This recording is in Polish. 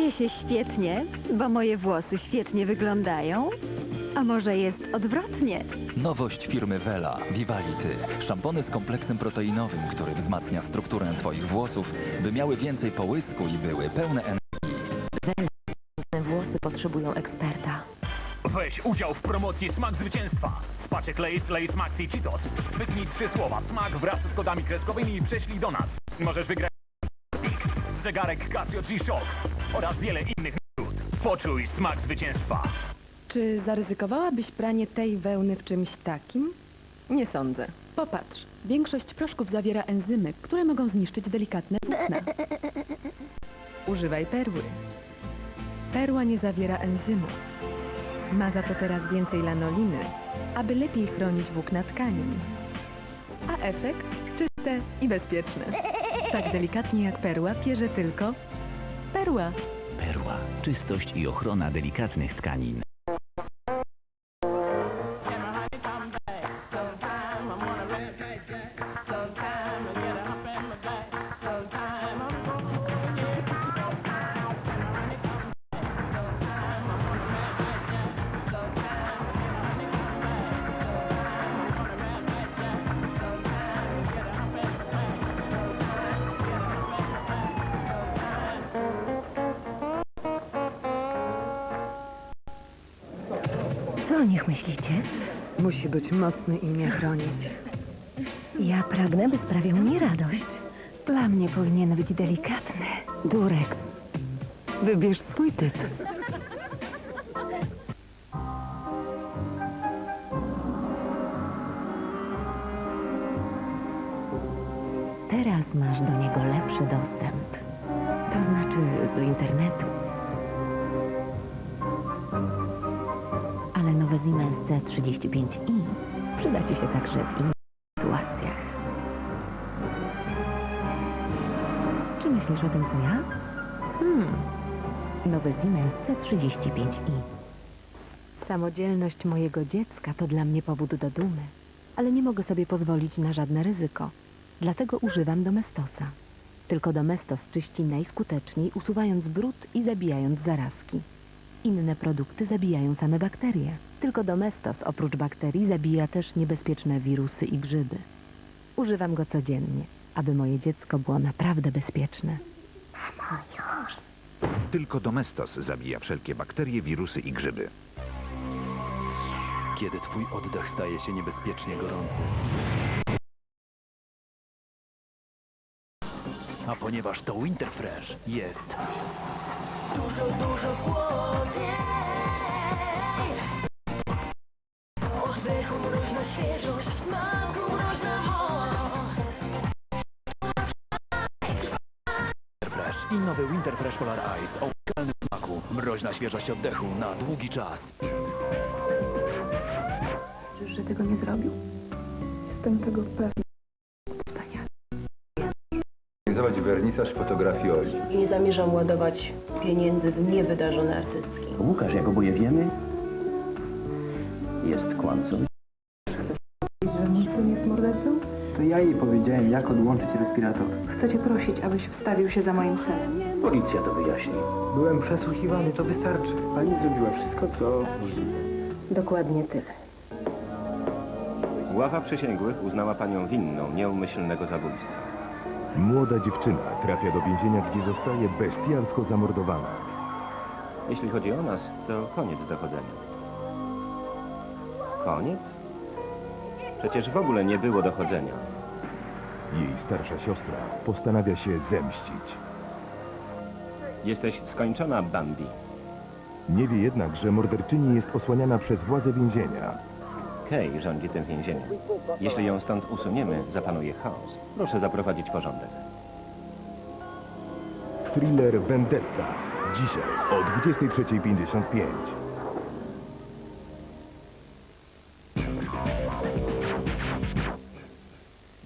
Czuję się świetnie, bo moje włosy świetnie wyglądają. A może jest odwrotnie? Nowość firmy Vela, Vivality. Szampony z kompleksem proteinowym, który wzmacnia strukturę Twoich włosów, by miały więcej połysku i były pełne energii. Włosy potrzebują eksperta. Weź udział w promocji Smak Zwycięstwa. Z paczek Lace, Lace Maxi Cheetos. Wyknij trzy słowa smak wraz z kodami kreskowymi i prześlij do nas. Możesz wygrać zegarek Casio G-Shock oraz wiele innych nagród. Poczuj smak zwycięstwa. Czy zaryzykowałabyś pranie tej wełny w czymś takim? Nie sądzę. Popatrz, większość proszków zawiera enzymy, które mogą zniszczyć delikatne płótna. Używaj perły. Perła nie zawiera enzymu. Ma za to teraz więcej lanoliny, aby lepiej chronić włókna tkanin. A efekt czyste i bezpieczne. Tak delikatnie jak perła pierze tylko perła. Perła. Czystość i ochrona delikatnych tkanin. O nich myślicie? Musi być mocny i mnie chronić. Ja pragnę, by sprawiał mi radość. Dla mnie powinien być delikatny. Durek, wybierz swój typ. Teraz masz do niego lepszy dostęp. To znaczy do internetu. Siemens C35i przyda Ci się także w innych sytuacjach. Czy myślisz o tym, co ja? Hmm. Nowe Siemens C35i. Samodzielność mojego dziecka to dla mnie powód do dumy, ale nie mogę sobie pozwolić na żadne ryzyko. Dlatego używam Domestosa. Tylko Domestos czyści najskuteczniej, usuwając brud i zabijając zarazki. Inne produkty zabijają same bakterie. Tylko Domestos oprócz bakterii zabija też niebezpieczne wirusy i grzyby. Używam go codziennie, aby moje dziecko było naprawdę bezpieczne. Tylko Domestos zabija wszelkie bakterie, wirusy i grzyby. Kiedy Twój oddech staje się niebezpiecznie gorący. A ponieważ to Winterfresh jest Winterfresh i nowy Winterfresh Polar Ice o unikalnym smaku. Mroźna świeżość oddechu na długi czas. że tego nie zrobił? Jestem tego pewna. Organizować wernisaż fotografii Oli. I nie zamierzam ładować pieniędzy w niewydarzone artystki. Łukasz, jak oboje wiemy, jest kłamcą. To ja jej powiedziałem, jak odłączyć respirator. Chcę cię prosić, abyś wstawił się za moim synem. Policja to wyjaśni. Byłem przesłuchiwany, to wystarczy. Pani zrobiła wszystko, co możliwe. Dokładnie tyle. Ława przysięgłych uznała panią winną nieumyślnego zabójstwa. Młoda dziewczyna trafia do więzienia, gdzie zostaje bestialsko zamordowana. Jeśli chodzi o nas, to koniec dochodzenia. Koniec? Przecież w ogóle nie było dochodzenia. Jej starsza siostra postanawia się zemścić. Jesteś skończona, Bambi. Nie wie jednak, że morderczyni jest osłaniana przez władze więzienia. Kay rządzi tym więzieniem. Jeśli ją stąd usuniemy, zapanuje chaos. Proszę zaprowadzić porządek. Thriller Vendetta. Dzisiaj o 23.55.